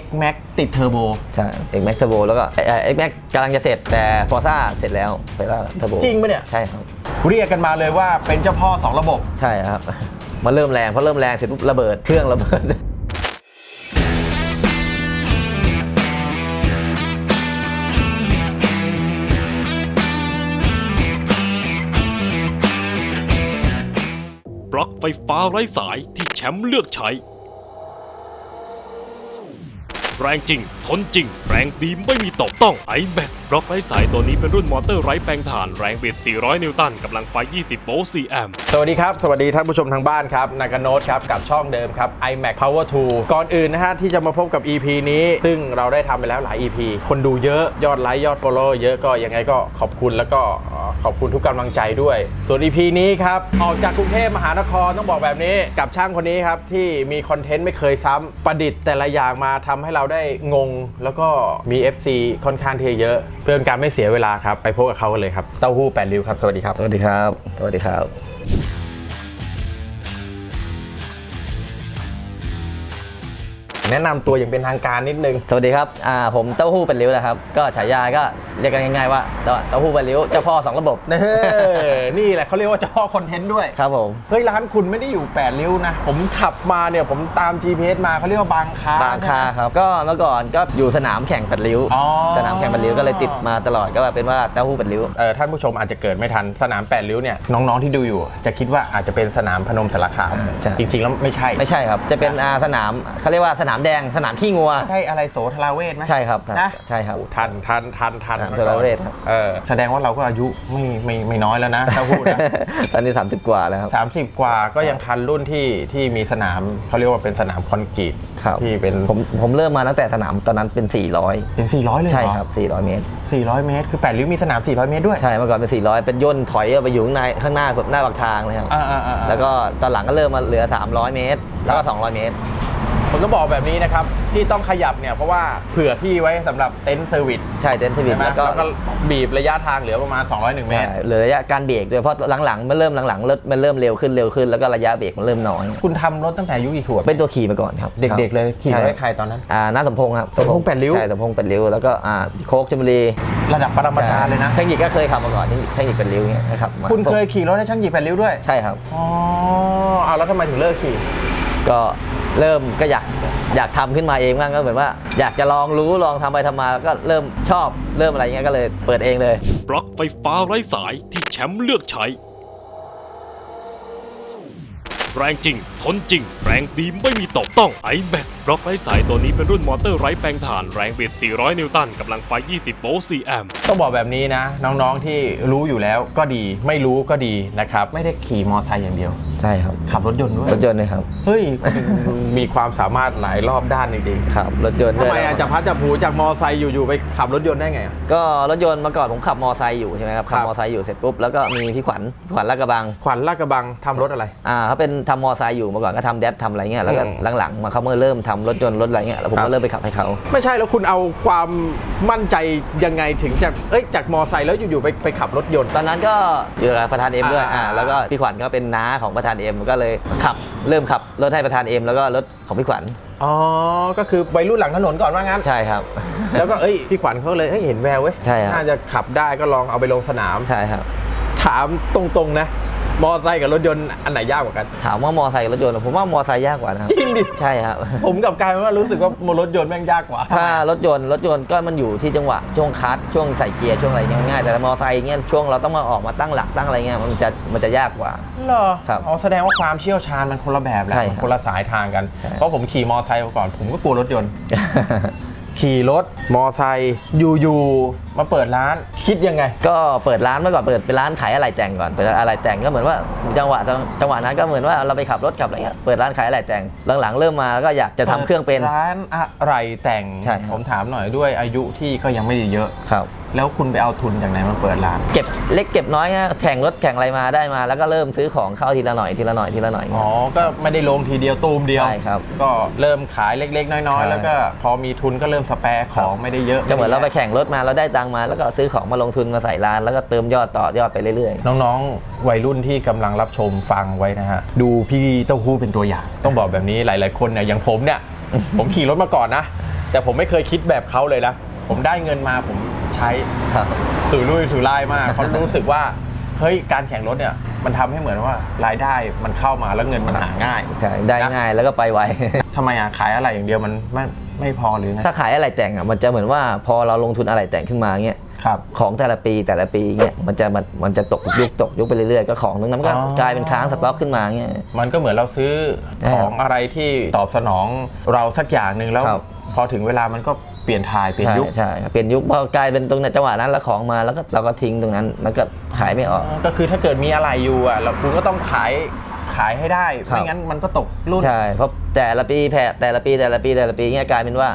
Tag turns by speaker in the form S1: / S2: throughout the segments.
S1: X Max ติดเทอร์โบ
S2: ใช่ X Max Turbo แล้วก็เอ่อ X Max กำลังจะเสร็จแต่ Forza เสร็จแล้ว Forza Turbo
S1: จริงปะเนี่ย
S2: ใช่ครับ
S1: เรียกกันมาเลยว่าเป็นเจ้าพ่อ 2 ระบบ
S2: ใช่ครับ มาเริ่มแรงพอเริ่มแรงเสร็จปุ๊บระเบิดเครื่องระเบิด
S3: ปลั๊กไฟฟ้าไร้สายที่แชมป์เลือกใช้ แรงจริง ทนจริง แรงดีไม่มีตกต้องไอแบบล็อกไร้สายตัวนี้เป็นรุ่นมอเตอร์ไร้แปลงถ่านแรงบิด 400 นิวตันกำลังไฟ 20 โวลต์ 4 แอมป์
S1: สวัสดีครับ สวัสดีท่านผู้ชมทางบ้านครับนากาโนตครับ กับช่องเดิมครับ iMac Power 2 ก่อนอื่นนะฮะ ที่จะมาพบกับ EP นี้ ซึ่งเราได้ทำไปแล้วหลาย EP คนดูเยอะยอดไลค์ยอด Follow เยอะก็ยังไงก็ขอบคุณแล้วก็ขอบคุณทุกกำลังใจด้วย ส่วน EP นี้ครับออกจากกรุงเทพมหานครต้องบอกแบบนี้กับช่างคนนี้ครับที่มีคอนเทนต์ไม่เคยซ้ำประดิษฐ์แต่ละอย่างมาทำให้เราได้งง แล้วก็มี FC ค่อนข้างเทเยอะ เพื่อเป็นการไม่เสียเวลาครับ ไปพบกับเขากันเลยครับ เต้าหู้แปดริ้วครับ สวัสดีครับ
S2: สวัสดีครับ สวัสดีครับ
S1: แนะนำตัวอย่างเป็นทางการนิดนึง
S2: สวัสดีครับ อ่า ผมเต้าหู้เป็นริ้วนะครับ ก็ฉายาก็เรียกกันง่ายๆว่าเต้าหู้เป็นริ้วเจ้าพ่อสองระบบ
S1: เออนี่แหละเขาเรียกว่าเจ้าพ่อคอนเทนต์ด้วย
S2: ครับผม
S1: เฮ้ยร้านคุณไม่ได้อยู่แปดริ้วนะ ผมขับมาเนี่ยผมตาม GPS มาเขาเรียกว่าบางคา
S2: บางคาครับ ก็เมื่อก่อนก็อยู่สนามแข่งปัดริ้ว
S1: อ๋อ
S2: สนามแข่งปัดริ้วก็เลยติดมาตลอดก็แบบเป็นว่าเต้าหู้ปัดริ้ว
S1: เออท่านผู้ชมอาจจะเกิดไม่ทันสนามแปดริ้วเนี่ยน้องๆที่ดูอยู่ จะคิดว่าอาจจะเป็นสนามพนมสารคาม
S2: ใช่
S1: จริงๆแล้วไม่ใช่
S2: ไม่ใช่ครับ จะเป็นอ่าสนามเขาเรียกว่าสนามแดงสนามขี้งัว
S1: ใช่อะไรโสธราเวทไหม
S2: ใช่ครับ
S1: นะ
S2: ใช่ครับ
S1: ทันทันทันทัน
S2: สนามโสธราเวทครับ
S1: เออแสดงว่าเราก็อายุไม่ไม่ไม่น้อยแล้วนะถ้าพูดนะ
S2: ตอนนี้ 30 กว่าแล้วครับ
S1: สามสิบกว่าก็ยังทันรุ่นที่ที่มีสนามเขาเรียกว่าเป็นสนามคอนกรีต
S2: ครับ
S1: ที่เป็น
S2: ผมผมเริ่มมาตั้งแต่สนามตอนนั้นเป็น 400
S1: เป็น 400 เลยเหรอ
S2: ใช่ครับ 400 เมตร
S1: 400 เมตร คือ8ริ้วมีสนาม 400 เมตรด้วย
S2: ใช่เมื่อก่อนเป็น 400 เป็นย่นถอยออกไปอยู่ข้างในข้างหน้าแบบหน้าปากทางเลยครับ
S1: อ่าอ่าอ่า
S2: แล้วก็ตอนหลังก็เริ่มมาเหลือ 300 เมตร แล้วก็ 200 เมตร
S1: ผมต้องบอกแบบนี้นะครับ ที่ต้องขยับเนี่ยเพราะว่าเผื่อที่ไว้สำหรับเต็นท์เซอร์วิส
S2: ใช่เต็นท์ทวิ
S1: ใช่
S2: ต
S1: ไหม
S2: แล้วก็
S1: แล้วก็บีบระยะทางเหลือประมาณ 201 เม
S2: ใช่
S1: ตร
S2: เหลือระยะการเบรกด้วยเพราะหลังๆมันเริ่มหลังๆรถมันเริ่มเร็วขึ้นเร็วขึ้นแล้วก็ระยะเบรกมันเริ่มน้อย
S1: คุณทำรถตั้งแต่อายุกี่ขวบ
S2: เป็นตัวขี่มาก่อนครับ
S1: เด็กๆเลยขี่
S2: ใช่
S1: ไว้ใครตอนนั้น
S2: อ่าน้าสมพงษ์ครับ
S1: สมพงษ์แปดริ้ว
S2: ใช่สมพงษ์แปดริ้วแล้วก็อ่าพี่โคกชลบุรี
S1: ระดับปรมาจารย์เลยนะ
S2: ช่างหยิกก็เคยขับมาก่อนช่างหยิกช่างหยิกเป็นริ้วเนี่ยนะครับมา
S1: คุณเคยขี่รถให้ช่างหยิบ8ริ้วด้วย
S2: ใช่ครับ
S1: อ๋อเอาแล้วทำไมถึงเลิกขี่
S2: ก็เริ่มก็อยากอยากทำขึ้นมาเองบ้างก็เหมือนว่า อยากจะลองรู้ลองทำไปทำมาก็เริ่มชอบเริ่มอะไรเงี้ยก็เลยเปิดเองเลย
S3: ปลั๊กไฟฟ้าไร้สายที่แชมป์เลือกใช้ แรงจริง ทนจริง แรงดีไม่มีตกต้องไอแบตบล็อกไร้สายตัวนี้เป็นรุ่นมอเตอร์ไร้แปลงถ่านแรงบิด 400 นิวตันกำลังไฟ 20 โวลต์ 4 แอมป์
S1: ต้องบอกแบบนี้นะ น้องๆที่รู้อยู่แล้วก็ดีไม่รู้ก็ดีนะครับ ไม่ได้ขี่มอไซค์อย่างเดียว
S2: ใช่ครับ
S1: ขับรถยนต์ด้วย
S2: รถยนต์เลยครับ
S1: เฮ้ยคุณมีความสามารถหลายรอบด้านจริง
S2: ขับรถยนต์
S1: ๆ
S2: ด้
S1: ทำ
S2: วย
S1: ไม
S2: แล้ว
S1: อาจจะพัดจับผูจากมอไซค์อยู่ๆไปขับรถยนต์ได้ไงอะ
S2: ก็รถยนต์เมื่อก่อนผมขับมอไซค์อยู่ใช่ไหมครับขับ
S1: ครับ
S2: มอไซค์อยู่เสร็จปุ๊บแล้วก็มีพี่ขวัญพี่ขวัญลาดกระบัง
S1: ขวัญลาดกระบังทำรถอะไร
S2: อ่าเขาเป็นทำมอไซค์อยู่เมื่อก่อนก็ทำแดดทำอะไรเงี้ยแล้วก็
S1: อืม
S2: หลังๆมาเขาเมื่อเริ่มทำรถยนต์รถอะไรเงี้ยแล้วผม
S1: ครั
S2: ก็
S1: บ
S2: เริ่มไปขับให้เขา
S1: ไม่ใช่แล้วคุณเอาความมั่นใจยังไงถึงจากเอ้ยจากมอไซค์แล้วอยู่ๆไปไปขับรถยนต์
S2: ตอนนั้นก็อยู่กับประธานเอ็มด้วย
S1: อ่า
S2: อ่าแล้วก็พี่ขวัญก็เป็นน้าของประธานเอ็มก็เลยขับเริ่มขับรถให้ประธานเอ็มแล้วก็รถของพี่ขวัญ
S1: อ๋อ ก็คือวัยรุ่นหลังถนนก่อนว่างั้น
S2: ใช่ครับ
S1: แล้วก็เอ้ยพี่ขวัญเขาเลยเอ้ยเห็นแววเว้ย
S2: ใช่ครับ
S1: น่าจะขับได้ก็ลองเอาไปลงสนาม
S2: ใช่ครับ
S1: ถามตรงๆนะ มอไซค์กับรถยนต์อันไหนยากกว่ากัน
S2: ถามว่ามอไซค์กับรถยนต์ผมว่ามอไซค์ยากกว่านะครับ
S1: จริงดิ
S2: ใช่ครับ
S1: ผมกลับกลายเป็นว่ารู้สึกว่ารถยนต์แม่งยากกว่า
S2: ถ้ารถยนต์รถยนต์ก็มันอยู่ที่จังหวะช่วงคัสช่วงใส่เกียร์ช่วงอะไรเงี้ยง่ายแต่มอไซค์เงี้ยช่วงเราต้องมาออกมาตั้งหลักตั้งอะไรเงี้ยมันจะมันจะยากกว่า
S1: เหรอ
S2: ครับ
S1: อ๋อแสดงว่าความเชี่ยวชาญมันคนละแบบแหละ
S2: ใช่ครับ
S1: คนละสายทางกัน
S2: ใช่
S1: เพราะผมขี่มอไซค์มาก่อน ผมก็กลัวรถยนต์ ขี่รถ มอไซค์อยู่ๆมาเปิดร้านคิดยังไง
S2: ก็เปิดร้านเมื่อก่อนเปิดเป็นร้านขายอะไรแต่งก่อนเปิดอะไรแต่งก็เหมือนว่าจังหวะจังหวะนั้นก็เหมือนว่าเราไปขับรถขับอะไรเงี้ยเปิดร้านขายอะไรแต่งหลังๆ เริ่มมาแล้วก็อยากจะทำเครื่องเป็น
S1: ร้านอะไรแต่ง
S2: ใช่ครับ
S1: ผมถามหน่อยด้วยอายุที่ก็ยังไม่ได้เยอะ
S2: ครับ
S1: แล้วคุณไปเอาทุนจากไหนมาเปิดร้าน
S2: เก็บเล็กเก็บน้อยนะแข่งรถแข่งอะไรมาได้มา แล้วก็เริ่มซื้อของเข้าทีละหน่อยทีละหน่อยทีละหน่อย
S1: อ๋อก็ไม่ได้ลงทีเดียวตูมเดียว
S2: ใช่ครับ
S1: ก็เริ่มขายเล็ก ๆ น้อย
S2: ใช่
S1: ๆแล้วก็พอมีทุนก็เริ่มสแปร์ของไม่ได้เยอะ
S2: ก็เหมือนเราไปแข่งรถมาเราได้ตังค์มา แล้วก็ซื้อของมาลงทุนมาใส่ร้าน แล้วก็เติมยอดต่อยอดไปเรื่อย
S1: น้องๆ วัยรุ่นที่กำลังรับชมฟังไว้นะฮะ ดูพี่เต้าหู้เป็นตัวอย่าง ต้องบอกแบบนี้หลายๆคนเนี่ยอย่างผมเนี่ย ผมขี่รถมาก่อนนะ แต่ผมไม่เคยคิดแบบเขาเลยนะผมได้เงินมาผมใช้
S2: ครับ
S1: สื่อลุยสื่อไล่มากเขารู้สึกว่า เฮ้ยการแข่งรถเนี่ยมันทำให้เหมือนว่ารายได้มันเข้ามาแล้วเงินมันหาง่าย
S2: ใช่ได้ง่ายแล้วก็ไปไว
S1: ทำไมอะขายอะไรอย่างเดียวมันไม่ไม่พอหรือไง
S2: ถ้าขายอะไรแต่งอะมันจะเหมือนว่าพอเราลงทุนอะไรแต่งขึ้นมาเงี้ย
S1: ครับ
S2: ของแต่ละปีแต่ละปีเงี้ยมันจะมันมันจะตกยุคตกยุคไปเรื่อยๆก็ของตรงนั้นมันก็
S1: อ๋อ
S2: กลายเป็นค้างสต็อกขึ้นมาเงี้ย
S1: มันก็เหมือนเราซื้อ
S2: ใช่
S1: ข
S2: ครับ
S1: องอะไรที่ตอบสนองเราสักอย่างหนึ่งแล้ว
S2: ครับ
S1: พอถึงเวลามันก็ เปลี่ยนทายเปลี่ยน
S2: ใช่
S1: ยุค
S2: ใช่ครับเปลี่ยนยุคพอกลายเป็นตรงในจังหวะนั้นแล้วของมาแล้วก็เราก็ทิ้งตรงนั้นมันก็ขายไม่ออก
S1: ก็คือถ้าเกิดมีอะไรอยู่อะเราคุณก็ต้องขายขายให้ได้
S2: ครับ
S1: ไม่งั้นมันก็ตกรุ่น
S2: ใช่เพราะแต่ละปีแพ้แต่ละปีแต่ละปีแต่ละปีเงี้ยกลายเป็นว่า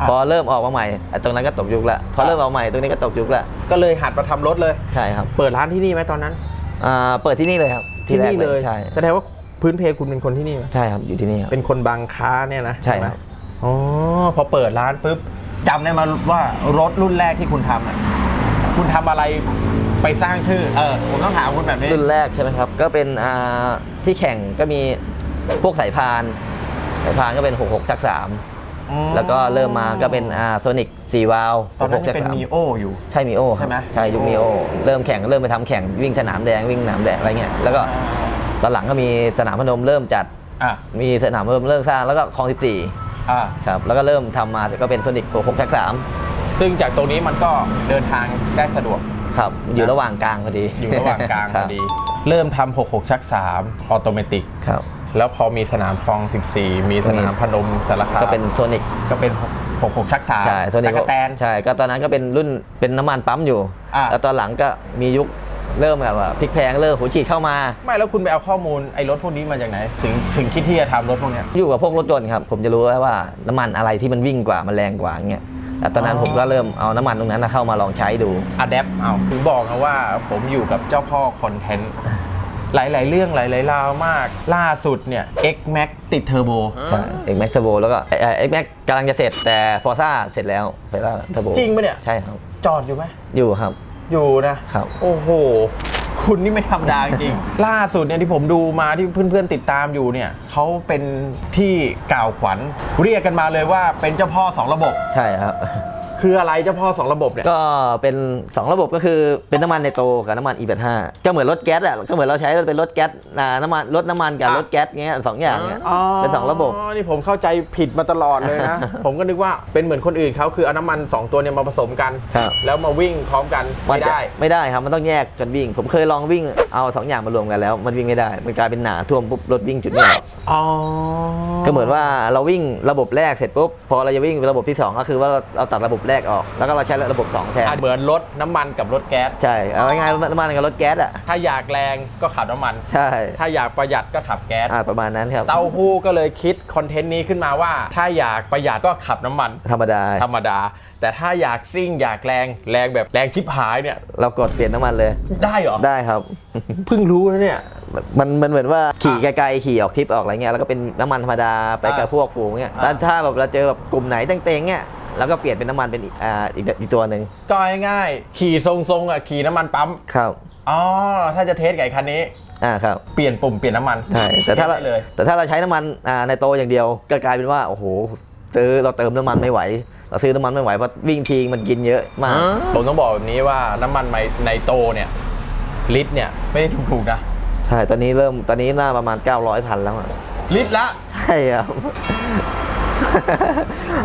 S1: อะ
S2: พอเริ่มออกมาใหม่ไอ้ตรงนั้นก็ตกยุคละพอเริ่มออกใหม่ตรงนี้ก็ตกยุคละ
S1: ก็เลยหัดมาทำรถเลย
S2: ใช่ครับ
S1: เปิดร้านที่นี่ไหมตอนนั้น
S2: อ่าเปิดที่นี่เลยครับที่แรก
S1: นี่
S2: เลยใช่
S1: แสดงว่าพื้นเพคุณเป็นคนที่นี่ไหม
S2: ใช่ครับอยู่ที่นี่ครับ
S1: เป็นคนบางค้าเนี่ยนะ
S2: ใช่
S1: ไหม
S2: ครับ
S1: อ๋อพอเปิดร้านปุ๊บ จำได้มาว่ารถรุ่นแรกที่คุณทำอะคุณทำอะไรไปสร้างชื่อ เออ ผมต้องถามคุณแบบนี้
S2: รุ่นแรกใช่ไหมครับ ก็เป็นอ่าที่แข่งก็มีพวกสายพาน สายพานก็เป็น 66จักรสาม
S1: อืม
S2: แล้วก็เริ่มมาก็เป็นอ่าโซนิกสี่วาล์ว
S1: ตอนนั้น
S2: 66
S1: ยังเป็น
S2: จักรสาม
S1: มีโออยู่
S2: ใช่มีโอ
S1: ใช่ไหม
S2: ใช่ยุคมีโอ เริ่มแข่งเริ่มไปทำแข่งวิ่งสนามแดงวิ่งสนามแดงอะไรเงี้ยแล้วก็ตอนหลังก็มีสนามพนมเริ่มจัด
S1: อะ
S2: มีสนามพนมเริ่มสร้างแล้วก็คลอง
S1: อะ
S2: 14ครับแล้วก็เริ่มทำมาก็เป็นโซนิก66จักรสาม
S1: ซึ่งจากตรงนี้มันก็เดินทางได้สะดวก
S2: ครับ อยู่ระหว่างกลางพอดี
S1: อยู่ระหว่างกลาง
S2: ค
S1: พ
S2: รั
S1: อบดี เริ่มทำ66 ชัก 3 ออโตเมติก
S2: ครับ
S1: แล้วพอมีสนามคลอง 14 มีสนามพนมสารคาม
S2: ก็เป็นโซนิก
S1: ก็เป็น66 ชัก 3
S2: ใช่โซนิก
S1: ตะกะแตน
S2: ใช่ก็ตอนนั้นก็เป็นรุ่นเป็นน้ำมันปั๊มอยู่
S1: อ่า
S2: แล้วตอนหลังก็มียุค เริ่มแบบว่าพลิกแพงเริ่มหัวฉีดเข้ามา
S1: ไม่แล้วคุณไปเอาข้อมูลไอ้รถพวกนี้มาจากไหน ถึงถึงคิดที่จะทำรถพวกเนี้ย
S2: อยู่กับพวกรถยนต์ครับ ผมจะรู้แล้วว่าน้ำมันอะไรที่มันวิ่งกว่ามันแรงกว่าเงี้ยแล้วตอนนั้น
S1: อ๋อ
S2: ผมก็เริ่มเอาน้ำมันตรงนั้นนะเข้ามาลองใช้ดู
S1: อะแดปเอาถึงบอกนะว่าผมอยู่กับเจ้าพ่อคอนเทนต์หลาย ๆ เรื่องหลายๆราวมาก ล่าสุดเนี่ย X Max ติดเทอร์โบ
S2: ใช่เอ็กแม็กเทอร์โบแล้วก็เอ็กแม็กกำลังจะเสร็จแต่ฟอร์ซ่าเสร็จแล้วเฟล่าเทอร์โบ
S1: จริงปะเนี่ย
S2: ใช่ครับ
S1: จอดอยู่ไหม
S2: อยู่ครับ
S1: อยู่นะ
S2: ครับ
S1: โอ้โห คุณนี่ไม่ธรรมดาจริง ล่าสุดเนี่ยที่ผมดูมาที่เพื่อนๆติดตามอยู่เนี่ยเขาเป็นที่กล่าวขวัญเรียกกันมาเลยว่าเป็นเจ้าพ่อสองระบบ
S2: ใช่ครับ
S1: คืออะไรเจ้าพ่อสองระบบเนี่ย
S2: ก็เป็น 2 ระบบก็คือเป็นน้ำมันในโตกับน้ำมัน E85 ก็เหมือนรถแก๊สอะก็เหมือนเราใช้เป็นรถแก๊สอ่าน้ำมันรถน้ำมันกับ
S1: อะ
S2: รถแก๊สเงี้ยสองอย่างเงี้ยเป็นสองระบบ
S1: อ๋อนี่ผมเข้าใจผิดมาตลอดเลยนะ ผมก็นึกว่าเป็นเหมือนคนอื่นเขาคือเอาน้ำมัน 2 ตัวเนี่ยมาผสมกัน
S2: ครับ
S1: แล้วมาวิ่งพร้อมกัน
S2: มั
S1: ไม่
S2: นจะ
S1: ได้
S2: ไม่ได้ครับมันต้องแยกกันวิ่ง ผมเคยลองวิ่งเอาสองอย่างมารวมกันแล้วมันวิ่งไม่ได้ มันกลายเป็นหนาท่วมปุ๊บรถวิ่งจุดไม่ออก
S1: อ๋อ
S2: ก็เหมือนว่าเราวิ่งระบบแรกเสร็จปุ๊บพอเราจะวิ่งระบบที่สองก็คือว่าเราเราตัดระบบแรกออก แล้วก็เราใช้ระบบสองแทน
S1: เหมือนรถน้ำมันกับรถแก๊ส
S2: ใช่ เอาง่ายๆน้ำมันกับรถแก๊สอะ
S1: ถ้าอยากแรงก็ขับน้ำมัน
S2: ใช่
S1: ถ้าอยากประหยัดก็ขับแก๊ส
S2: อ่าประมาณนั้นครับ
S1: เต้าหู้ก็เลยคิดคอนเทนต์นี้ขึ้นมาว่า ถ้าอยากประหยัดก็ขับน้ำมัน
S2: ธรรมดา
S1: ธรรมดา แต่ถ้าอยากซิ่งอยากแรงแรงแบบแรงชิบหายเนี่ย
S2: เรากดเปลี่ยนน้ำมันเลย
S1: ได้เหรอ
S2: ได้ครับ
S1: เพิ่งรู้นะเนี่ย
S2: มันมันเหมือนว่าขี่ไกลๆขี่ออกทริปออกอะไรเงี้ยแล้วก็เป็นน้ำมันธรรมดาไปกับพวกฝูงเงี้ย
S1: อ่า
S2: ถ้าถ้าแบบเราเจอแบบกลุ่มไหนเต็งๆเงี้ย แล้วก็เปลี่ยนเป็นน้ำมันเป็นอีกอ่าอีกอีกตัวหนึ่ง
S1: ก็ง่ายๆขี่ทรงๆอะขี่น้ำมันปั๊ม
S2: ครับ
S1: อ๋อถ้าจะเทสกับไอ้คันนี้
S2: อ่าครับ
S1: เปลี่ยนปุ่มเปลี่ยนน้ำมัน
S2: ใช่แต่ถ้าเรา
S1: ได้เลย
S2: แต่ถ้าเราใช้น้ำมันอ่าในโตอย่างเดียวก็กลายเป็นว่าโอ้โหซื้อเราเติมน้ำมันไม่ไหว เราซื้อน้ำมันไม่ไหวเพราะวิ่งทีมันกินเยอะมาก
S1: ผมต้องบอกแบบนี้ว่าน้ำมันไมในโตเนี่ยลิตรเนี่ยไม่ได้ถูกๆนะ
S2: ใช่ตอนนี้เริ่มตอนนี้น่าประมาณ 900พันแล้วอะ
S1: ลิตรละ
S2: ใช่ครับ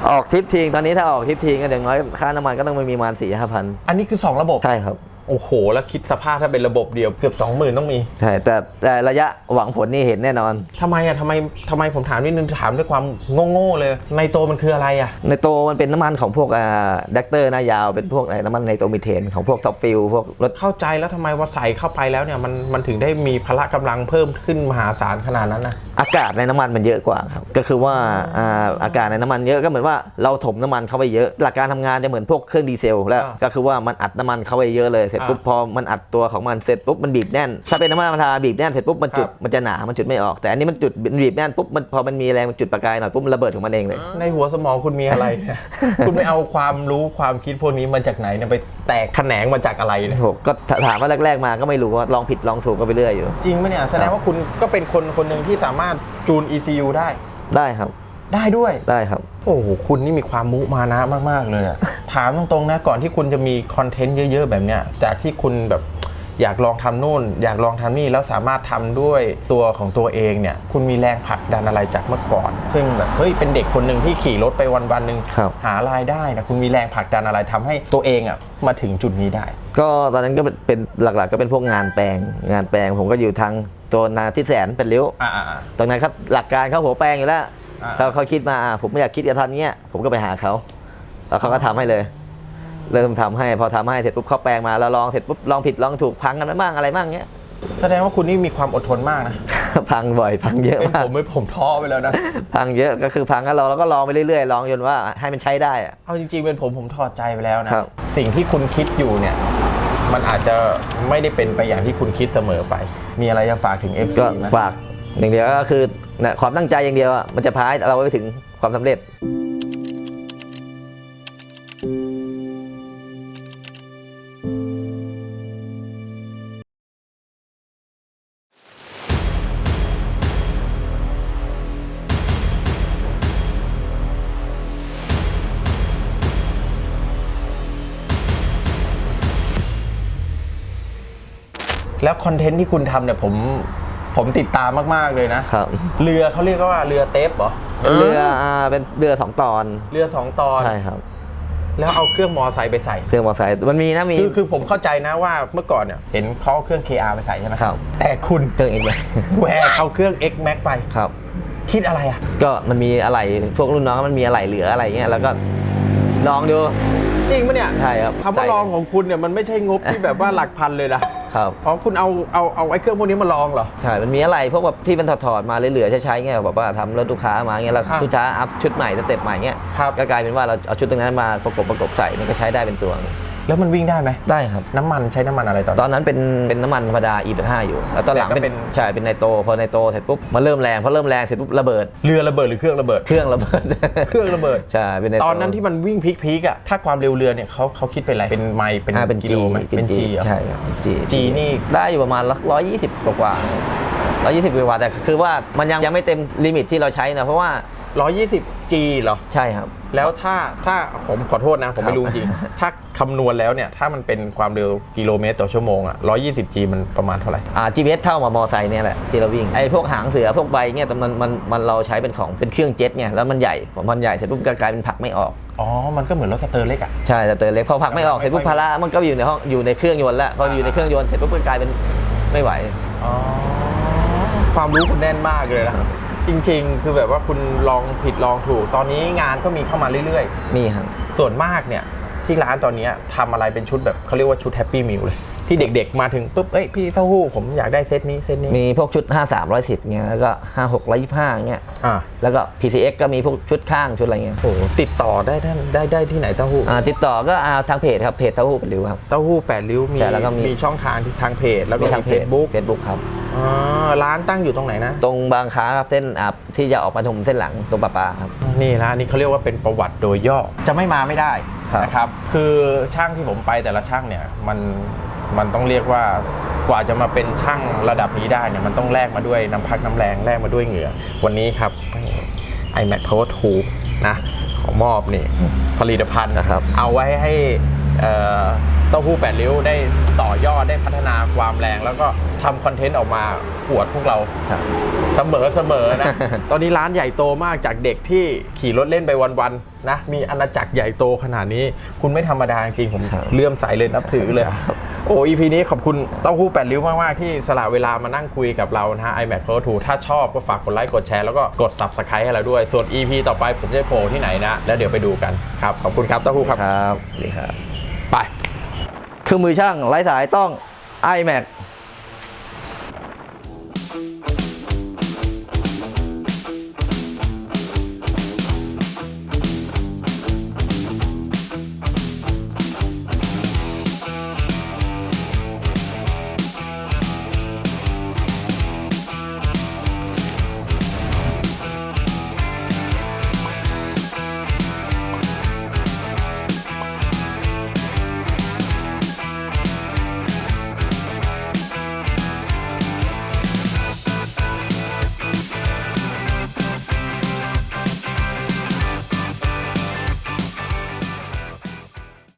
S2: ออกทริปทิ้งตอนนี้ถ้าออกทริปทิ้งก็อย่างน้อยค่าน้ำมันก็ต้องมีประมาณสี่ห้าพัน
S1: อันนี้คือ 2 ระบบ
S2: ใช่ครับ
S1: โอ้โห แล้วคิดสภาพถ้าเป็นระบบเดียวเกือบ 20,000 ต้องมี
S2: ใช่แต่แต่ระยะหวังผลนี่เห็นแน่นอน
S1: ทำไมอะทำไมทำไมผมถามนิดนึงถามด้วยความโง่ๆเลยในโตมันคืออะไรอะ
S2: ในโตมันเป็นน้ำมันของพวกอ่าดักเตอร์หน้ายาวเป็นพวกไอ้น้ำมันในโตมิเทนของพวกท็อปฟิลพวกรถ
S1: เข้าใจแล้วทำไมว่าใส่เข้าไปแล้วเนี่ยมันมันถึงได้มีพละกำลังเพิ่มขึ้นมหาศาลขนาดนั้นนะ
S2: อากาศในน้ำมันมันเยอะกว่าครับก็คือว่าอ่าอากาศในน้ำมันเยอะก็เหมือนว่าเราถมน้ำมันเข้าไปเยอะ หลักการทำงานจะเหมือนพวกเครื่องดีเซลแล้ว
S1: อ่า
S2: ก็คือว่ามันอัดน้ำมันเข้าไปเยอะเลยเสร็จปุ๊บ
S1: อ่า
S2: พอมันอัดตัวของมันเสร็จปุ๊บมันบีบแน่น ถ้าเป็นน้ำมันธรรมดาบีบแน่นเสร็จปุ๊บมันจุด
S1: ครับ
S2: มันจะหนามันจุดไม่ออกแต่อันนี้มันจุดมันบีบแน่นปุ๊บมันพอมันมีแรงมันจุดประกายหน่อยปุ๊บมันระเบิดของมันเองเลย
S1: ในหัวสมองคุณมีอะไรเนี่ยคุณไปเอาความรู้ความคิดพวกนี้มาจากไหนเนี่ยไปแตกแขนงมาจากอะไรเนี่ย
S2: ผมก็ถามว่าแรก ๆ มาก็ไม่รู้ว่าลองผิดลองถูกก็ไปเรื่อยอยู่
S1: จริงไหมเนี่ยแสดงว่าคุณก็เป็นคนคนหนึ่งที่สามารถจูน ECU ได้
S2: ได้ครับ
S1: ได้ด้วย
S2: ได้ครับ
S1: โอ้โหคุณนี่มีความมุมานะมาก ๆ เลยอะ ถามตรงๆนะก่อนที่คุณจะมีคอนเทนต์เยอะๆ แบบเนี้ยจากที่คุณแบบอยากลองทำนู่น อยากลองทำนี่แล้วสามารถทำด้วยตัวของตัวเองเนี่ยคุณมีแรงผลักดันอะไรจากเมื่อก่อน ซึ่งแบบเฮ้ยเป็นเด็กคนหนึ่งที่ขี่รถไปวันๆหนึ่ง
S2: ครับ
S1: หารายได้นะคุณมีแรงผลักดันอะไรทำให้ตัวเองอะมาถึงจุดนี้ได้
S2: ก็ตอนนั้นก็เป็นเป็นหลักๆ ก็เป็นพวกงานแปลง งานแปลงผมก็อยู่ทางโซนนาที่แสนเป็นริ้ว
S1: อ่า
S2: ตรงนั้นครับหลักการเขาหัวแปลงอยู่แล้ว
S1: อ่า
S2: เขาเขาคิดมาอะผมไม่อยากคิดจะทำเงี้ยผมก็ไปหาเขา แล้วเขาก็ทำให้เลย เริ่มทำให้พอทำให้เสร็จปุ๊บเขาแปลงมาแล้วลองเสร็จปุ๊บลองผิดลองถูกพังกันไปบ้างอะไรบ้างเงี้ย
S1: แสดงว่าคุณนี่มีความอดทนมากนะ
S2: พังบ่อยพังเยอะ
S1: เป็น
S2: มาก
S1: ผมไม่ผมท้อไปแล้วนะ
S2: พังเยอะก็คือพังก็ลองแล้วก็ลองไปเรื่อยๆลองจนว่าให้มันใช้ได้อะ
S1: เอาจริงๆเป็นผมผมถอดใจไปแล้วนะ
S2: ครับ
S1: สิ่งที่คุณคิดอยู่เนี่ย มันอาจจะไม่ได้เป็นไปอย่างที่คุณคิดเสมอไป มีอะไรจะฝากถึง FC
S2: ก็
S1: ไหม
S2: ฝากอย่างเดียวก็คือเนี่ยความตั้งใจอย่างเดียวอะมันจะพาให้เราไปถึงความสำเร็จ
S1: แล้วคอนเทนต์ที่คุณทำเนี่ยผมผมติดตามมาก ๆ เลยนะ
S2: ครับ
S1: เรือเขาเรียกว่าเรือเทปเหรอ
S2: เรืออ่าเป็นเรือสองตอน
S1: เรือสองตอน
S2: ใช่ครับ
S1: แล้วเอาเครื่องมอไซค์ไปใส่
S2: เครื่องมอเตอร์ไซค์มันมีนะมี
S1: คือคือผมเข้าใจนะว่าเมื่อก่อนเนี่ยเห็นเขาเอาเครื่อง KR ไปใส่ใช่ไหม
S2: ครับ
S1: แต่คุณ
S2: เครื่องเองเลย
S1: แหวกเอาเครื่อง X Max ไป
S2: ครับ
S1: คิดอะไรอะ
S2: ก็มันมีอะไรพวกรุ่นน้องมันมีอะไรเหลืออะไรเงี้ยแล้วก็ลองดู
S1: จริงปะเนี่ย
S2: ใช่ครับ
S1: คำว่า
S2: ใช่
S1: ลองของคุณเนี่ยมันไม่ใช่งบที่แบบว่าหลักพันเลยนะ ครับ อ๋อคุณเอาเอาเอาไอ้เครื่องพวกนี้มาลองเหรอ
S2: ใช่ มันมีอะไรพวกแบบที่มันถอดๆมาเหลือๆใช้ๆเงี้ยแบบว่าทำรถลูกค้ามาเงี้ยแล้ว
S1: อ่า
S2: ลูกค้าอัพชุดใหม่สเต็ปใหม่เงี้ย
S1: ครับ
S2: ก็กลายเป็นว่าเราเอาชุดตรงนั้นมาประกบประกบใส่มันก็ใช้ได้เป็นตัว
S1: แล้วมันวิ่งได้ไหม
S2: ได้ครับ
S1: น้ำมันใช้น้ำมันอะไรตอน
S2: ตอนนั้นเป็นเป็นน้ำมันธรรมดา E85 อยู่ แล้วตอนหลัง
S1: แต่ก็
S2: เป็
S1: เป็น
S2: นใช่เป็นไนโตรพอไนโตรเสร็จปุ๊บมันเริ่มแรงพอเริ่มแรงเสร็จปุ๊บระเบิด
S1: เรือระเบิดหรือเครื่องระเบิด
S2: เครื่องระเบิด
S1: เครื่องระเบิด
S2: ใช่เป็นไนโตร
S1: ตอนนั้นที่มันวิ่งพีคๆอะถ้าความเร็วเรือเนี่ยเขาเขาคิดเป็นอะไรเป็นไมล์เป็น
S2: อ่าเป็น
S1: กิ
S2: G
S1: โลไหมเป็น G เหรอ
S2: ใช่ครับ G
S1: G นี่
S2: ได้อยู่ประมาณร้อยยี่สิบกว่าร้อยยี่สิบกว่าแต่คือว่ามันยังยังไม่เต็มลิมิตที่เราใช้นะเพราะว่า
S1: 120 G เหรอ
S2: ใช่ครับ
S1: แล้วถ้าถ้าผมขอโทษนะ ผมไม่รู้จริง ถ้าคำนวณแล้วเนี่ย ถ้ามันเป็นความเร็วกิโลเมตรต่อชั่วโมงอะ120 G มันประมาณเท่าไหร่
S2: อ่า GPS เท่ามา มอไซค์เนี่ยแหละที่เราวิ่งไอ้พวกหางเสือพวกใบเนี่ยแต่มันมันมันเราใช้เป็นของเป็นเครื่องเจ็ตไงแล้วมันใหญ่พอมันใหญ่เสร็จปุ๊บก็กลายเป็นผลักไม่ออก
S1: อ๋อ มันก็เหมือนรถสเตอร์เล็กอะ
S2: ใช่แต่เตอเล็กพอผลักไม่ออกเสร็จปุ๊บ
S1: ไม่ค่อย
S2: ภาระมันก็อยู่ในห้องอยู่ในเครื่องยนต์แล้วพออยู่ในเครื่องยนต์เสร็จปุ๊บก็กลายเป็นไม่ไหว
S1: อ๋อ ความรู้คุณแน่นมากเลยนะ จริง ๆ คือแบบว่าคุณลองผิดลองถูก ตอนนี้งานก็มีเข้ามาเรื่อย
S2: มีครับ
S1: ๆ ส่วนมากเนี่ยที่ร้านตอนเนี้ยทำอะไรเป็นชุดแบบเขาเรียกว่าชุดแฮปปี้มิลเลยที่เด็กๆมาถึงปุ๊บเอ้ยพี่เต้าหู้ผมอยากได้เซตนี้เซตนี้
S2: มีพวกชุด 5 3 1 0เงี้ยแล้วก็ 5 6 125เงี้ย
S1: อ่า
S2: แล้วก็ PCX ก็มีพวกชุดข้างชุดอะไรเงี้ย
S1: โอ้โหติดต่อได้ท่านได้ได้ที่ไหนเต้าหู้
S2: อ่าติดต่อก็อ่าทางเพจครับเพจเต้าหู้เป็นริ้วครับ
S1: เต้าหู้แปดริ้วมี
S2: ใช่แล้วก็มี
S1: มีช่องทางที่ทางเพจแล้วก็
S2: มี
S1: มี
S2: ทางเพ
S1: เฟ
S2: จ
S1: ซบุ๊ก
S2: เฟซบุ๊กครับ
S1: อ๋อร้านตั้งอยู่ตรงไหนนะ
S2: ตรงบางค้าครับเส้นอ่าที่จะออกมาถมเส้นหลังตรงปะปาครับ
S1: นี่ร้านนี้เขาเรียกว่าเป็นประวัติโดยย่อจะไม่มาไม่ได้
S2: ครับ
S1: นะครับ คือช่างที่ผมไปแต่ละช่างเนี่ยมันมันต้องเรียกว่ากว่าจะมาเป็นช่างระดับนี้ได้เนี่ยมันต้องแลกมาด้วยน้ำพักน้ำแรงแลกมาด้วยเหงื่อ วันนี้ครับ iMac Power 2นะขอมอบนี่ผลิตภัณฑ์
S2: นะครับ
S1: เอาไว้ให้เอ่อเต้าหู้แปดริ้วได้ต่อยอดได้พัฒนาความแรง แล้วก็ทำคอนเทนต์ออกมาอวดพวกเรา
S2: ครับ
S1: เสมอเสมอนะตอนนี้ร้านใหญ่โตมากจากเด็กที่ขี่รถเล่นไปวันๆนะมีอาณาจักรใหญ่โตขนาดนี้ คุณไม่ธรรมดาจริงๆผม
S2: ครับ
S1: เลื่อมใสเลยนับถือเลย
S2: ครับ
S1: โอ้อีพีนี้ขอบคุณเต้าหู้แปดริ้วมาก ๆ ที่สละเวลามานั่งคุยกับเรานะฮะ iMac Pro 2ถ้าชอบก็ฝากกดไลค์กดแชร์แล้วก็กด Subscribe ให้เราด้วย ส่วน EP ต่อไปผมจะโผล่ที่ไหนนะ แล้วเดี๋ยวไปดูกันครับ ขอบคุณครับเต้าหู้ครับ
S2: ครับสวัสดีครับ
S1: ไป
S2: เครื่องมือช่างไร้สายต้อง iMac